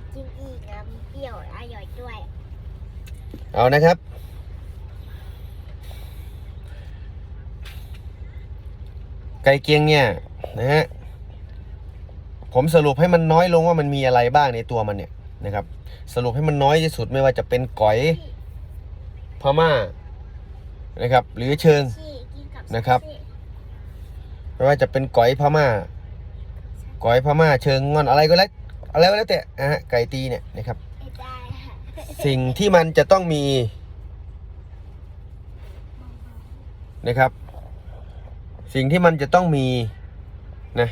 กกินอีกนะเปรี้ยวอร่อยด้วย เอานะครับ ไก่เกียงเนี่ยนะฮะผมสรุปให้มันน้อยลงว่ามันมีอะไรบ้างในตัวมันเนี่ยนะครับ สรุปให้มันน้อยที่สุดไม่ว่าจะเป็นก๋อยพม่านะครับ หรือเชิงนะครับ ไม่ว่าจะเป็นก๋อยพม่าก๋อยพม่าเชิงงอนอะไรก็แล้ว อะไรก็แล้วแต่นะฮะไก่ตีเนี่ยนะครับไม่ได้ค่ะสิ่งที่มันจะต้องมีนะครับ สิ่งที่มันจะต้องมีนะ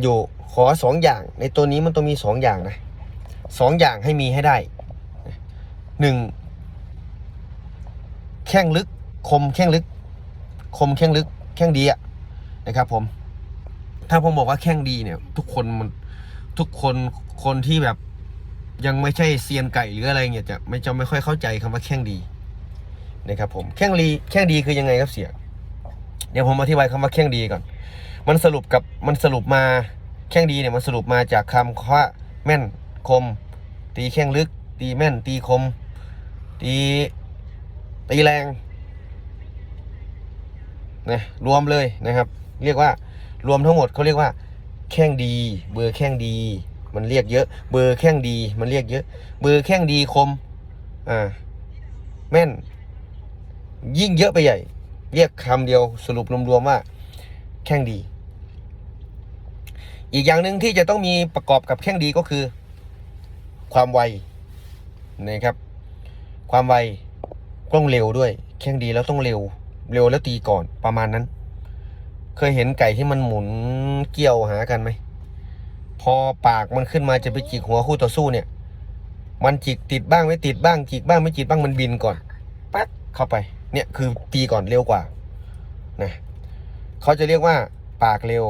อยู่ขอสองอย่าง ในตัวนี้มันต้องมีสองอย่างนะสองอย่างให้มีให้ได้นะหนึ่งแข้งลึกคมแข้งลึก คมแข้งลึก แข้งดีอะนะครับ ผม ถ้าผมบอกว่าแข้งดีเนี่ย ทุกคนมัน ทุกคนคนที่แบบยังไม่ใช่เซียนไก่หรืออะไรเงี้ยจะไม่จะไม่ค่อยเข้าใจคำว่าแข้งดีนะครับผมแข้งดีแข้งดีคือยังไงครับเสียเดี๋ยวผมอธิบายคำว่าแข้งดีก่อน มันสรุปกับมันสรุปมาแข้งดีเนี่ยมันสรุปมาจากคำว่าแม่นคม ตีแข้งลึก ตีแม่น ตีคม ตีตีแรงนะรวมเลยนะครับ เรียกว่ารวมทั้งหมดเขาเรียกว่า แข้งดี เบอร์แข้งดี มันเรียกเยอะ เบอร์แข้งดี มันเรียกเยอะ เบอร์แข้งดีคม อ่า แม่น ยิ่งเยอะไปใหญ่ เรียกคำเดียวสรุปรวมๆว่า แข้งดี อีกอย่างหนึ่งที่จะต้องมีประกอบกับแข้งดีก็คือ ความไวนะครับ ความไวต้องเร็วด้วย แข้งดีแล้วต้องเร็ว เร็วแล้วตีก่อนประมาณนั้น เคยเห็นไก่ที่มันหมุนเกี่ยวหากันไหม พอปากมันขึ้นมาจะไปจิกหัวคู่ต่อสู้เนี่ย มันจิกติดบ้างไม่ติดบ้างจิกบ้างไม่จิกบ้างมันบินก่อนปั๊กเข้าไป เนี่ยคือตีก่อนเร็วกว่านะเขาจะเรียกว่าปากเร็ว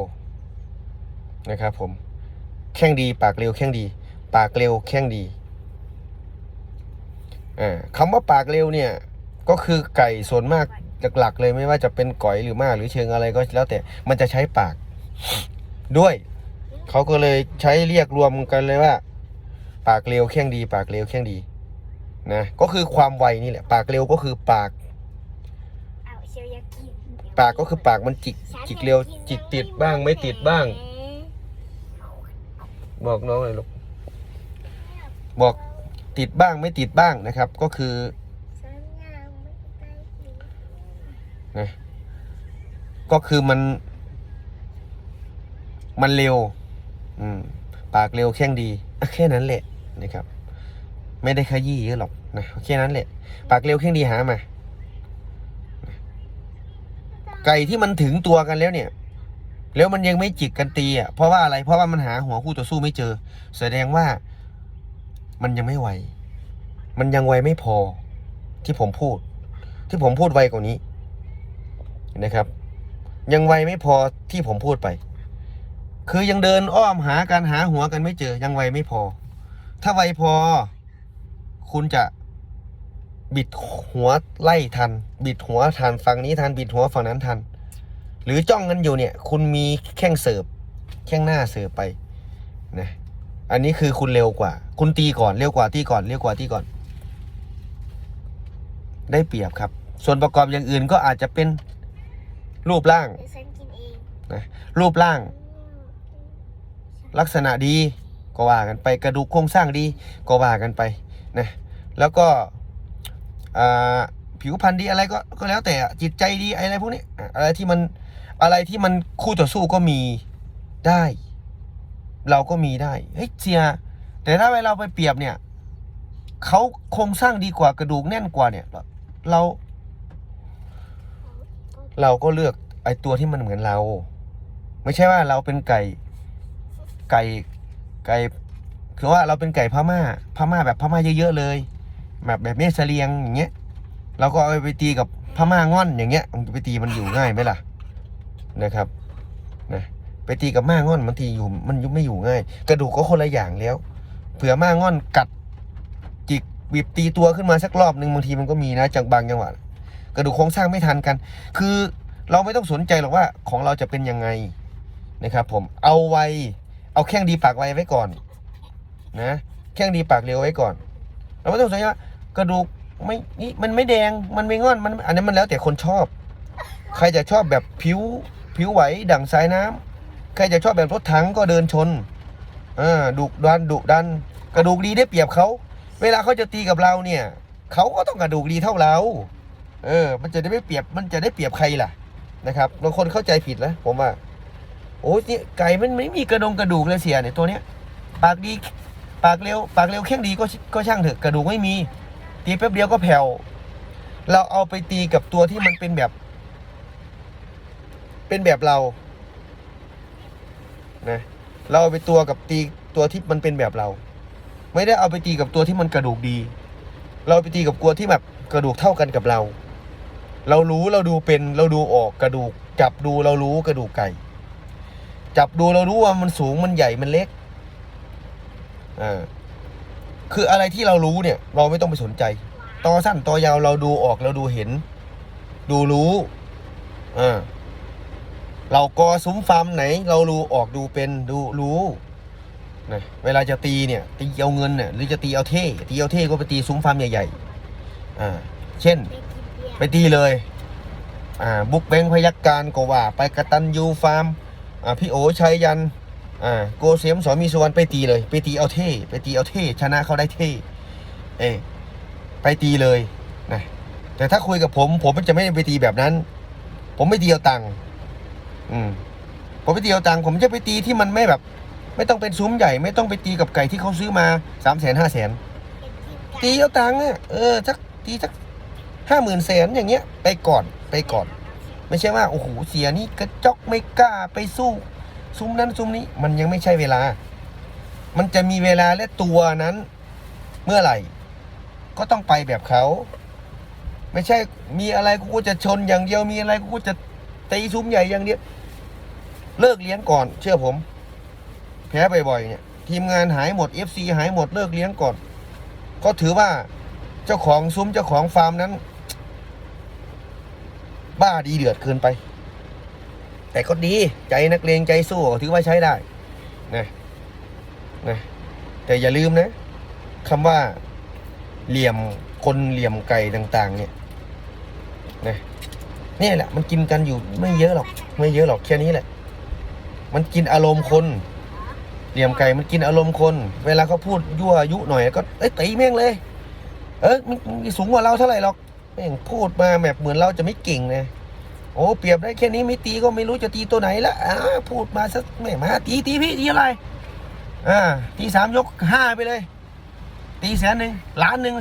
นะครับผมแข้งดี ปากเร็วแข้งดี ปากเร็วแข้งดีอ่าคำว่าปากเร็วเนี่ยก็คือไก่ส่วนมาก หลักๆเลยไม่ว่าจะเป็นก๋อยหรือมากหรือเชิงอะไรก็แล้วแต่มันจะใช้ปาก ด้วยเขาก็เลยใช้เรียกรวมกันเลยว่า ปากเร็วแข้งดี ปากเร็วแข้งดีนะก็คือความไวนี่แหละ ปากเร็วก็คือปาก ปากก็คือปากมันจิกจิกเร็ว จิกติดบ้างไม่ติดบ้าง บอกน้องเลยลูกบอกติดบ้างไม่ติดบ้างนะครับ ก็คือ นะก็คือมัน มันเร็ว อืม ปากเร็วแข้งดีแค่นั้นแหละนะครับ ไม่ได้ขยี้เยอะหรอกนะแค่นั้นแหละ ปากเร็วแข้งดีหามาไก่ที่มันถึงตัวกันแล้วเนี่ย แล้วมันยังไม่จิกกันตีอะเพราะว่าอะไร เพราะว่ามันหาหัวคู่ต่อสู้ไม่เจอ แสดงว่ามันยังไม่ไว มันยังไวไม่พอ ที่ผมพูด ที่ผมพูดไวกว่านี้ นะครับ ยังไวไม่พอที่ผมพูดไป คือยังเดินอ้อมหากันหาหัวกันไม่เจอ ยังไวไม่พอ ถ้าไวพอ คุณจะบิดหัวไล่ทัน บิดหัวทันฝั่งนี้ทันบิดหัวฝั่งนั้นทัน หรือจ้องกันอยู่เนี่ย คุณมีแข้งเสิร์ฟแข้งหน้าเสิร์ฟไปนะอันนี้คือคุณเร็วกว่า คุณตีก่อนเร็วกว่าตีก่อนเร็วกว่าตีก่อน ได้เปรียบครับ ส่วนประกอบอย่างอื่นก็อาจจะเป็น รูปร่างเดี๋ยวฉันกินเองนะรูปร่าง ลักษณะดีก็ว่ากันไปกระดูกโครงสร้างดีก็ว่ากันไปนะแล้วก็อ่าผิวพรรณดีอะไรก็ก็แล้วแต่อะจิตใจดีอะไรพวกนี้อะอะไรที่มันอะไรที่มันคู่ต่อสู้ก็มีได้ เราก็มีได้เฮ้ยเจียแต่ถ้าเวลาเราไปเปรียบเนี่ยเขาโครงสร้างดีกว่ากระดูกแน่นกว่าเนี่ยเรา เราก็เลือกไอตัวที่มันเหมือนเรา ไม่ใช่ว่าเราเป็นไก่ไก่ไก่คือว่าเราเป็นไก่พม่าพม่าแบบพม่าเยอะๆเลย แบบแบบเมสเลียงอย่างเงี้ยเราก็เอาไปตีกับพม่าง่อนอย่างเงี้ยมันไปตีมันอยู่ง่ายไหมล่ะนะครับนะไปตีกับม่าง่อนมันตีอยู่มันยุไม่อยู่ง่าย กระดูกก็คนละอย่างแล้ว เผื่อม่าง่อนกัดจิกบีบตีตัวขึ้นมาสักรอบหนึ่งบางทีมันก็มีนะจากบางจังหวะ กระดูกโครงสร้างไม่ทันกัน คือเราไม่ต้องสนใจหรอกว่าของเราจะเป็นยังไงนะครับ ผมเอาไวเอาแข้งดีปากไวไว้ก่อนนะแข้งดีปากเร็วไว้ก่อน เราไม่ต้องสนใจว่ากระดูกไม่นี่มันไม่แดงมันไม่งอนมันอันนี้มันแล้วแต่คนชอบ ใครจะชอบแบบผิวผิวไหวดั่งสายน้ำใครจะชอบแบบรถถังก็เดินชนอ่าดุดันดุดัน กระดูกดีได้เปรียบเขา เวลาเขาจะตีกับเราเนี่ย เขาก็ต้องกระดูกดีเท่าเรา เออ มันจะได้ไม่เปรียบ มันจะได้เปรียบใครล่ะนะครับบางคนเข้าใจผิดแล้วผมว่า โอ้ยเนี่ยไก่มันไม่มีกระดงกระดูกเลยเสียเนี่ยตัวเนี้ย ปากดีปากเร็วปากเร็วแข้งดีก็ก็ช่างเถอะกระดูกไม่มี ตีแป๊บเดียวก็แผ่วเราเอาไปตีกับตัวที่มันเป็นแบบ เป็นแบบเรานะเราเอาไปตัวกับตีตัวที่มันเป็นแบบเรา ไม่ได้เอาไปตีกับตัวที่มันกระดูกดี เราไปตีกับตัวที่แบบกระดูกเท่ากันกับเรา เรารู้เราดูเป็นเราดูออกกระดูก จับดูเรารู้กระดูกไก่ จับดูเรารู้ว่ามันสูงมันใหญ่มันเล็กอ่าคืออะไรที่เรารู้เนี่ย เราไม่ต้องไปสนใจตอสั้นตอยาวเราดูออกเราดูเห็น ดูรู้อ่าเรากอซุ้มฟาร์มไหน เรารู้ออกดูเป็นดูรู้นะเวลาจะตีเนี่ย ตีเอาเงินเนี่ยหรือจะตีเอาเท่ตีเอาเท่ก็ไปตีซุ้มฟาร์มใหญ่ๆอ่าเช่น ไปกินเบียร์ไปตีเลย อ่าบุกเบงพยักการก็ว่า ไปกระตันยูฟาร์ม อ่าพี่โอชัยยัน อ่าโกเสียมสอนมีสุวรรณไปตีเลย ไปตีเอาเท่ไปตีเอาเท่ชนะเขาได้เท่เอยไปตีเลยนะแต่ถ้าคุยกับผม ผมจะไม่ไปตีแบบนั้น ผมไม่ตีเอาตังค์อืมผมไปตีเอาตังค์ผมจะไปตีที่มันไม่แบบ ไม่ต้องเป็นซุ้มใหญ่ ไม่ต้องไปตีกับไก่ที่เขาซื้อมาสามแสนห้าแสนไปกินไก่ตีเอาตังค์อะเออสักตีสัก ห้าหมื่นแสนอย่างเงี้ยไปก่อนไปก่อน ไม่ใช่ว่าโอ้โหเสียนี่กระจอกไม่กล้าไปสู้ซุ้มนั้นซุ้มนี้มันยังไม่ใช่เวลา มันจะมีเวลาและตัวนั้นเมื่อไหร่ ก็ต้องไปแบบเขา ไม่ใช่มีอะไรกูก็จะชนอย่างเดียวมีอะไรกูก็จะตีซุ้มใหญ่อย่างเดียวเลิกเลี้ยงก่อน เชื่อผม แพ้บ่อยๆเนี่ยทีมงานหายหมด FC หายหมดเลิกเลี้ยงก่อน ก็ถือว่าเจ้าของซุ้มเจ้าของฟาร์มนั้น บ้าดีเดือดเกินไป แต่ก็ดีใจนักเลงใจสู้ถือว่าใช้ได้นะนะแต่อย่าลืมนะคำว่าเหลี่ยมคนเหลี่ยมไก่ต่าง ๆ เนี่ยนะนี่แหละ มันกินกันอยู่ไม่เยอะหรอก ไม่เยอะหรอกแค่นี้แหละ มันกินอารมณ์คน เหลี่ยมไก่มันกินอารมณ์คน เวลาเขาพูดยั่วยุหน่อยก็เอ้ยตีแม่งเลย เอ้ยมันสูงกว่าเราเท่าไหร่หรอก ม่งพูดมาแบบเหมือนเราจะไม่เก่งนะโอ้เปรียบได้แค่นี้ไม่ตีก็ไม่รู้จะตีตัวไหนละอ่าพูดมาสักแม่มาตีตีพี่ตีอะไรอ่าตีสามยกห้าไปเลย ตีแสนหนึ่งล้านหนึ่ง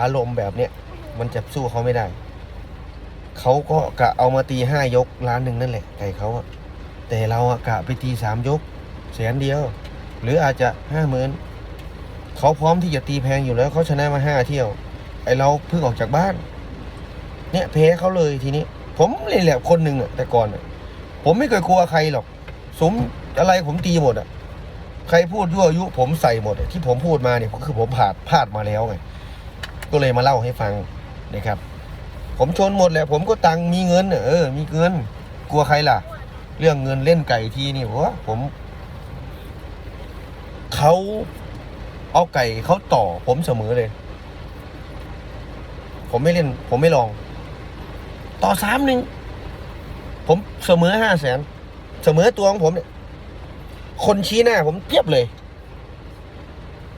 อารมณ์แบบเนี้ยมันจะสู้เขาไม่ได้ เขาก็กะเอามาตีห้ายกล้านหนึ่งนั่นแหละไก่เขาอะแต่เราอะกะไปตีสามยกแสนเดียว หรืออาจจะห้าหมื่นเขาพร้อมที่จะตีแพงอยู่แล้วเขาชนะมาห้าเที่ยว ไอเราเพิ่งออกจากบ้าน เนี่ยแพ้เขาเลยทีนี้ ผมเลยแหละคนหนึ่งอะแต่ก่อนผมไม่เคยกลัวใครหรอก สมอะไรผมตีหมดอะใครพูดยั่วยุ ผมใส่หมดที่ผมพูดมาเนี่ยก็คือผมผ่านพลาดมาแล้วไงก็เลยมาเล่าให้ฟังนะครับ ผมชนหมดแหละผมก็ตังมีเงินเออ มีเงิน กลัวใครล่ะ เรื่องเงินเล่นไก่ทีนี่ว่าผมเขาเอาไก่เขาต่อผมเสมอเลย ผมไม่เล่น ผมไม่ลอง ต่อสามหนึ่งผมเสมอห้าแสนเสมอตัวของผมเนี่ย คนชี้หน้า ผมเพียบเลย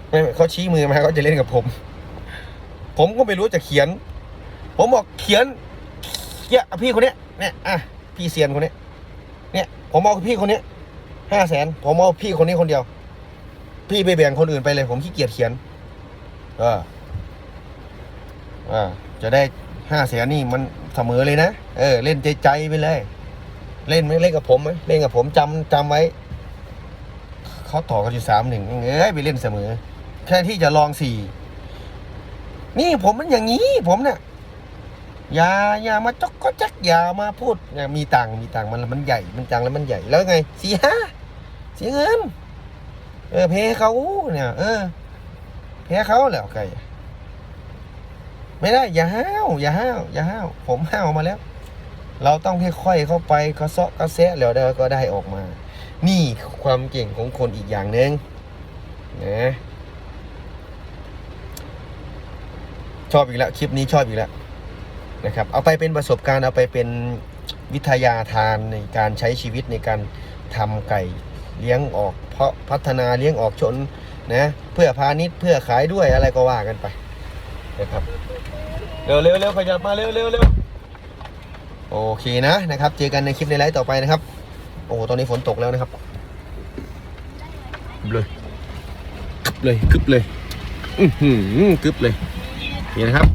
ไม่เขาชี้มือมาเขาจะเล่นกับผม ผมก็ไม่รู้จะเขียน ผมบอกเขียนเขียพี่คนเนี้ยเนี่ยอะพี่เซียนคนเนี้ยเนี่ย ผมเอาพี่คนเนี้ยห้าแสนผมเอาพี่คนนี้คนเดียว พี่ไปแบ่งคนอื่นไปเลย ผมขี้เกียจเขียน เออ อ่าจะได้ห้าแสนนี่มันเสมอเลยนะเออ เล่นใจใจไปเลย เล่นไหมเล่นกับผมไหมเล่นกับผมจำจำไว้เขาต่อกันอยู่สามหนึ่งเอ้ยไปเล่นเสมอแค่ที่จะลองสี่นี่ผมมันอย่างนี้ ผมเนี่ยอย่าอย่ามาจกก็จักอย่ามาพูดอย่ามีตังมีตังมันมันใหญ่มันจังแล้วมันใหญ่แล้วไงเสียเสียเงิน เออเพเขาเนี่ยเออเพเขาแหละไก่ ไม่ได้ อย่าห้าวอย่าห้าวอย่าห้าวผมห้าวมาแล้ว เราต้องค่อยๆเข้าไปกระเซาะกระแซะแล้วเดี๋ยวก็ได้ออกมา นี่ความเก่งของคนอีกอย่างหนึ่งนะชอบอีกแล้วคลิปนี้ชอบอีกแล้วนะครับ เอาไปเป็นประสบการณ์เอาไปเป็นวิทยาทานในการใช้ชีวิตในการทำไก่เลี้ยงออก เพราะพัฒนาเลี้ยงออกชนนะเพื่อพาณิชย์เพื่อขายด้วยอะไรก็ว่ากันไป นะครับเร็วเร็วเร็วขยับมาเร็วเร็วเร็วโอเคนะนะครับ เจอกันในคลิปในไลฟ์ต่อไปนะครับ โอ้ตอนนี้ฝนตกแล้วนะครับเลยคึบเลยคึบเลย อือหือกึบเลยนี่นะครับ